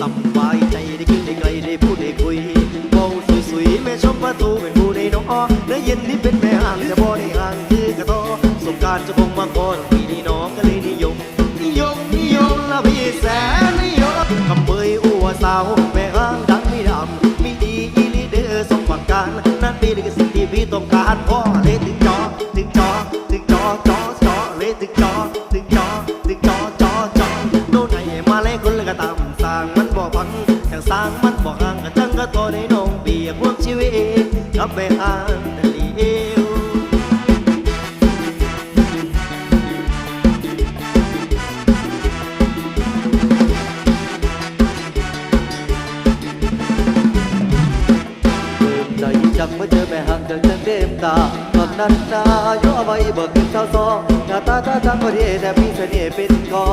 สบายใจได้กินได้ไกลได้พูดได้คุยเบาสวยๆแม่ชมประตูเป็นผู้ได้น้องได้ยินนี่เป็นแม่ห่างจะบ่ได้ห่างคือกระโตสงการจะคงมาก่อนปีนี้น้องก็เลยนิยมนิยมนิยมละพี่แสนนิยมคำเบยอัวสาวแม่ห้างดังไม่ดำมีดีอีลีเดอร์สมบัติการนั่นเป็นสิ่งที่พี่ต้องการพ่อเลยถึงจอถึงจอถึงจอจอจอเลยถึงจอถึงจอ พังอย่างสร้างมันบ่ห่างกันจังก็ตัวในนองเบียกพวกชีวิตกับแม่ห้าง จจังเมื่อเจอแม่ห่างจังจังเต็มตาตอนนั้นนาย่อไว้เบิกเป็นชาวซองหน้าตาท่าทางก็ดีแต่มีเสน่ห์เป็นคอ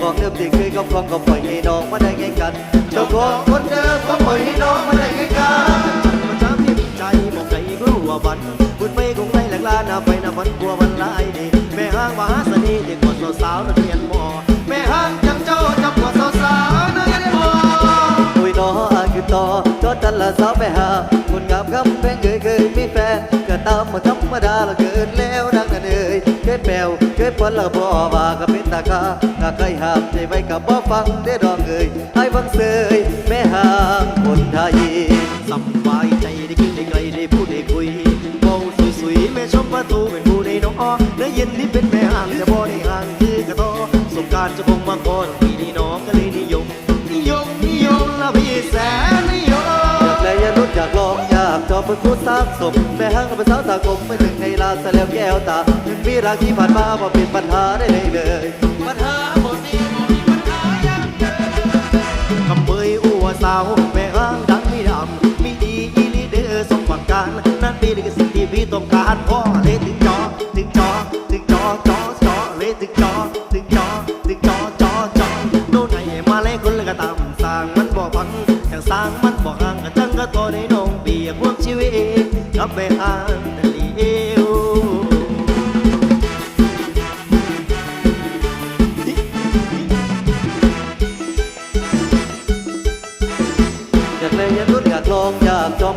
บอกเดิมที่เคยกับฟองก็ปล่อยให้น้องมาได้ไงกันเจ้าของคนเดิมก็ปล่อยให้น้องมาได้ไงกันมันช้ำที่ใจมองใจก็รู้ว่าบันบุญไปคงไม่แหลกลาหน้าไปหน้ามันกลัวมันลายดีแม่ห้างมหาเสน่ห์เด็กกว่าสาวนักเรียนมอแม่ห้างจังเจ้าจับกว่า ตามมาธรรมดาละเกินแล้วนักกันเอ่ยเคยแปลวเคยปนละบ่ว่าก็เป็นตาคาถ้าเคยห้ามใจไว้กับบ่ฟังได้ดอกเอ่ยไอ้ฟังเสยแม่หางคนไทยสบายใจได้กินได้ไกลได้พูดได้คุยเบาสวยๆแม่ชมประตูเป็นผู้ได้น้องได้ยินนี่เป็นแม่ห่างจะบ่ได้ห่างคือกระโตสงกรารจะคงมาก่อนปีนี้น้องก็เลยนิยมนิยมนิยมละพี่แส จอบเป็นคู่สร้างสมแม่ห้างกับเป็นสาวตากลมไม่ถึงในลาสแล้วแก้วตาถึงมีรักที่ผ่านมาบ่เป็นปัญหาได้เลยเลยปัญหาบ่มีบ่มีปัญหาอย่างเดิมคำเบยอัวสาวแม่ห้างดังไม่ดำมีดีอีลีเดอร์สมบัติการนั่นเป็นสิ่งที่พี่ต้องการพ่อเลยถึงจอถึงจอถึงจอจอจอเลยถึงจอถึงจอถึงจอจอจอโน่นไหนมาเลยคนละก็ตามสร้างมันบ่พังอย่างสร้างมันบ่ห่างก็จังก็ตัวใน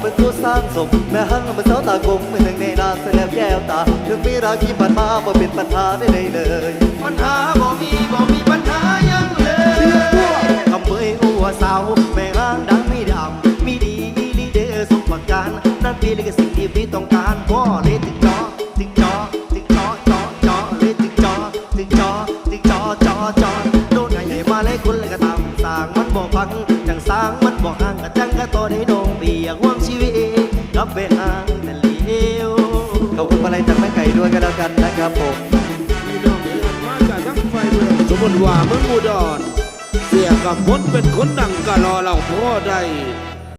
อยากจองเป็นคู่สร้างสมแม่ห้างกับเป็นสาวตากลมไม่ถึงในลาสแล้วแก้วตาถึงมีรักที่ผ่านมาบ่เป็นปัญหาได้เลยเลยปัญหาบ่มีบ่มีปัญหาหยังเลยคำเบยอัวสาวแม่ห้างดังไม่ดำมีดีอีลีเดอร์สมประการนั่นเป็นสิ่งที่พี่ต้องการพ่อเลยถึงจอถึงจอถึงจอจอจอเลยถึงจอถึงจอถึงจอจอจอโดนไงมาเลยคุณเลยก็ตามสร้างมันบ่พังจังสร้าง ด้วยกันแล้วกันนะครับผมพี่น้องเอิ้นมาจากทั้งไฟเมืองสมมติว่าเมืองอุดรเสียกับคนเป็นคนดังก็รอเราพ่อได้